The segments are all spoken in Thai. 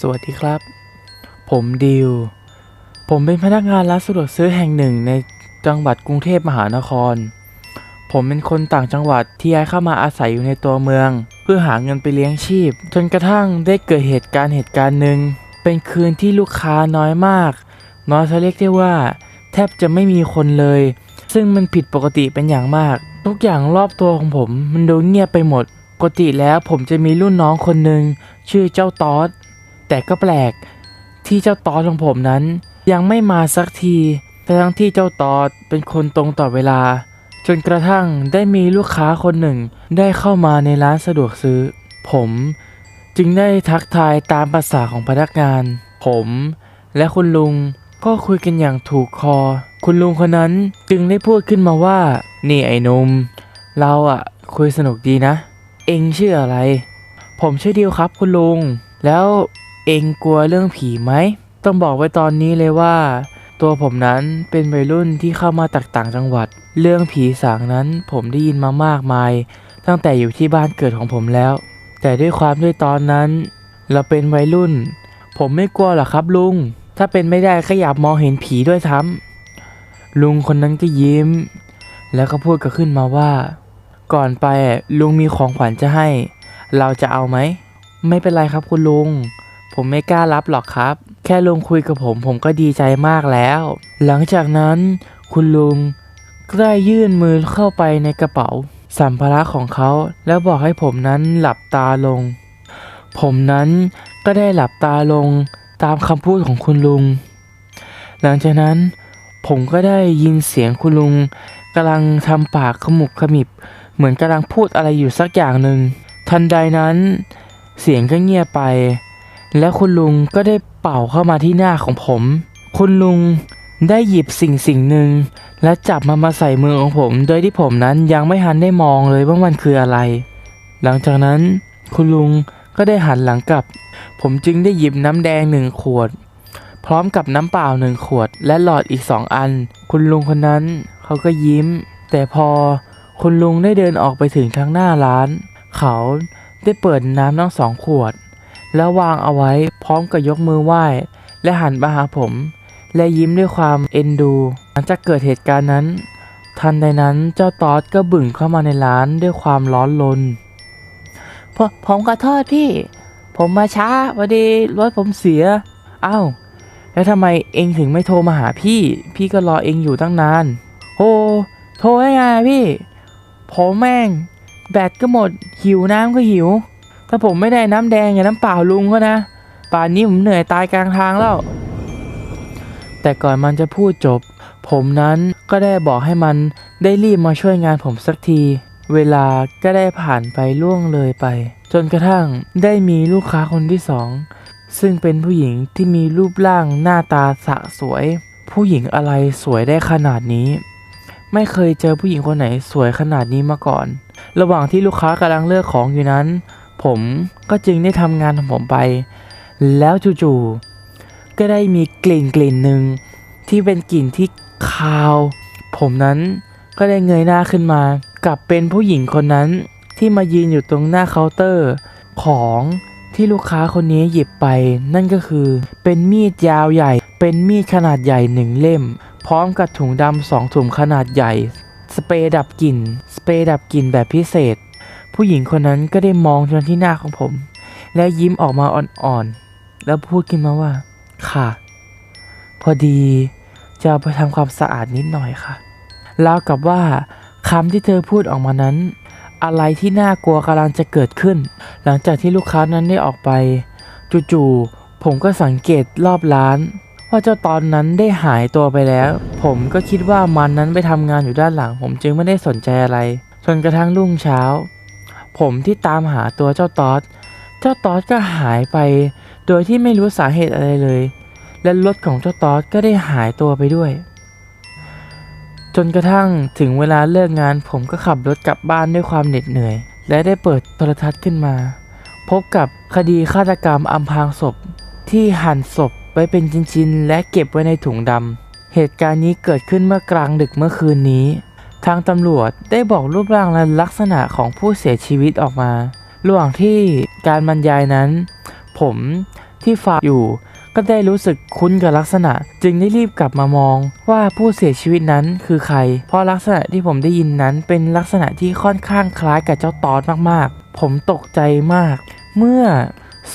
สวัสดีครับ ผมดิว ผมเป็นพนักงานร้านสะดวกซื้อแห่งหนึ่งในจังหวัดกรุงเทพมหานคร ผมเป็นคนต่างจังหวัดที่ย้ายเข้ามาอาศัยอยู่ในตัวเมือง เพื่อหาเงินไปเลี้ยงชีพ จนกระทั่งได้เกิดเหตุการณ์เหตุการณ์หนึ่ง เป็นคืนที่ลูกค้าน้อยมาก น้อยจะเรียกได้ว่า แทบจะไม่มีคนเลย ซึ่งมันผิดปกติเป็นอย่างมาก ทุกอย่างรอบตัวของผม มันดูเงียบไปหมดปกติแล้วผมจะมีรุ่นน้องคนหนึ่งชื่อเจ้าตอส แต่ก็แปลกที่เจ้าตอสของผมนั้น ยังไม่มาสักทีแต่ทั้งที่เจ้าตอสเป็นคนตรงต่อเวลา จนกระทั่งได้มีลูกค้าคนหนึ่งได้เข้ามาในร้านสะดวกซื้อ ผมจึงได้ทักทายตามภาษาของพนักงาน ผมและคุณลุงก็คุยกันอย่างถูกคอ คุณลุงคนนั้นจึงได้พูดขึ้นมาว่า นี่ไอ้นุ่มเราอะคุยสนุกดีนะ เองชื่ออะไร ผมชื่อดิวครับคุณลุง แล้ว เองกลัวเรื่องผีไหม ต้องบอกไว้ตอนนี้เลยว่า ตัวผมนั้นเป็นวัยรุ่นที่เข้ามาจากต่างจังหวัด เรื่องผีสางนั้นผมได้ยินมามากมาย ตั้งแต่อยู่ที่บ้านเกิดของผมแล้ว แต่ด้วยความด้วยตอนนั้น เราเป็นวัยรุ่น ผมไม่กลัวหรอกครับลุง ถ้าเป็นไม่ได้ก็อยากมองเห็นผีด้วยซ้ำลุงคนนั้นก็ยิ้ม แล้วก็พูดก็ขึ้นมาว่า ก่อนไปลุงมีของขวัญจะให้ เราจะเอาไหม ไม่เป็นไรครับคุณลุง ผมไม่กล้ารับหรอกครับ แค่ลุงคุยกับผมผมก็ดีใจมากแล้ว หลังจากนั้นคุณลุงก็ได้ยื่นมือเข้าไปในกระเป๋า สัมภาระของเขา แล้วบอกให้ผมนั้นหลับตาลง ผมนั้นก็ได้หลับตาลงตามคำพูดของคุณลุง หลังจากนั้นผมก็ได้ยินเสียงคุณลุงกำลังทำปากขมุบขมิบ เหมือนกำลังพูดอะไรอยู่สักอย่างหนึ่งทันใดนั้น เสียงก็เงียบไป และคุณลุงก็ได้เป่าเข้ามาที่หน้าของผม คุณลุงได้หยิบสิ่งสิ่งหนึ่ง และจับมามาใส่มือของผม โดยที่ผมนั้นยังไม่ทันได้มองเลยว่ามันคืออะไร หลังจากนั้น คุณลุงก็ได้หันหลังกลับ ผมจึงได้หยิบน้ำแดงหนึ่งขวด พร้อมกับน้ำเปล่าหนึ่งขวด และหลอดอีกสองอัน คุณลุงคนนั้นเขาก็ยิ้ม แต่พอคุณลุงได้เดินออกไปถึงทางหน้าร้าน เขาได้เปิดน้ำทั้งสองขวด แล้ววางเอาไว้พร้อมกับยกมือไหว้ และหันมาหาผม และยิ้มด้วยความเอ็นดู หลังจากเกิดเหตุการณ์นั้น ทันใดนั้นเจ้าตอดก็บึ่งเข้ามาในร้านด้วยความร้อนรนผผมขอโทษพี่ ผมมาช้าพอดีรถผมเสียอ้าวแล้วทำไมเองถึงไม่โทรมาหาพี่ พี่ก็รอเองอยู่ตั้งนานโอ้โทรได้ไงพี่ ผมแม่ง แบตก็หมดหิวน้ำก็หิว ถ้าผมไม่ได้น้ำแดงกับน้ำเปล่าลุงก็นะ ป่านนี้ผมเหนื่อยตายกลางทางแล้ว แต่ก่อนมันจะพูดจบ ผมนั้นก็ได้บอกให้มันได้รีบมาช่วยงานผมสักที เวลาก็ได้ผ่านไปล่วงเลยไป จนกระทั่งได้มีลูกค้าคนที่สอง ซึ่งเป็นผู้หญิงที่มีรูปร่างหน้าตาสะสวย ผู้หญิงอะไรสวยได้ขนาดนี้ ไม่เคยเจอผู้หญิงคนไหนสวยขนาดนี้มาก่อน ระหว่างที่ลูกค้ากำลังเลือกของอยู่นั้น ผมก็จึงได้ทำงานของผมไป แล้วจู่ๆก็ได้มีกลิ่นกลิ่นหนึ่งที่เป็นกลิ่นที่คาว ผมนั้นก็ได้เงยหน้าขึ้นมา กลับเป็นผู้หญิงคนนั้นที่มายืนอยู่ตรงหน้าเคาน์เตอร์ ของที่ลูกค้าคนนี้หยิบไป นั่นก็คือเป็นมีดยาวใหญ่ เป็นมีดขนาดใหญ่หนึ่งเล่ม พร้อมกับถุงดำสองถุงขนาดใหญ่ สเปรย์ดับกลิ่น สเปรย์ดับกลิ่นแบบพิเศษ ผู้หญิงคนนั้นก็ได้มองจนที่หน้าของผม และยิ้มออกมาอ่อนๆ แล้วพูดขึ้นมาว่า ค่ะ พอดีจะไปทำความสะอาดนิดหน่อยค่ะราวกับว่าคำที่เธอพูดออกมานั้น อะไรที่น่ากลัวกำลังจะเกิดขึ้น หลังจากที่ลูกค้านั้นได้ออกไป จู่ๆผมก็สังเกตรอบร้าน ว่าเจ้าตอนนั้นได้หายตัวไปแล้ว ผมก็คิดว่ามันนั้นไปทำงานอยู่ด้านหลัง ผมจึงไม่ได้สนใจอะไรจนกระทั่งรุ่งเช้า ผมที่ตามหาตัวเจ้าตอสเจ้าตอสก็หายไป โดยที่ไม่รู้สาเหตุอะไรเลย และรถของเจ้าตอสก็ได้หายตัวไปด้วย จนกระทั่งถึงเวลาเลิกงาน ผมก็ขับรถกลับบ้านด้วยความเหน็ดเหนื่อย และได้เปิดโทรทัศน์ขึ้นมา พบกับคดีฆาตกรรมอำพรางศพ ที่หั่นศพไว้เป็นชิ้นๆและเก็บไว้ในถุงดำเหตุการณ์นี้เกิดขึ้นเมื่อกลางดึกเมื่อคืนนี้ ทางตำรวจได้บอกรูปร่างและลักษณะของผู้เสียชีวิตออกมา ระหว่างที่การบรรยายนั้น ผมที่ฝากอยู่ ก็ได้รู้สึกคุ้นกับลักษณะ จึงได้รีบกลับมามองว่าผู้เสียชีวิตนั้นคือใคร เพราะลักษณะที่ผมได้ยินนั้นเป็นลักษณะที่ค่อนข้างคล้ายกับเจ้าตอดมากๆ ผมตกใจมาก เมื่อ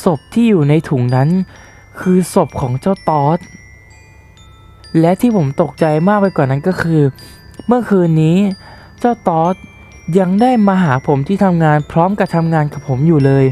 ศพที่อยู่ในถุงนั้น คือศพของเจ้าตอดและที่ผมตกใจมากไปกว่านั้นก็คือ มื่อคืนนี้ เจ้าตอดยังได้มาหาผมที่ทำงานพร้อมกับทำงานกับผมอยู่เลย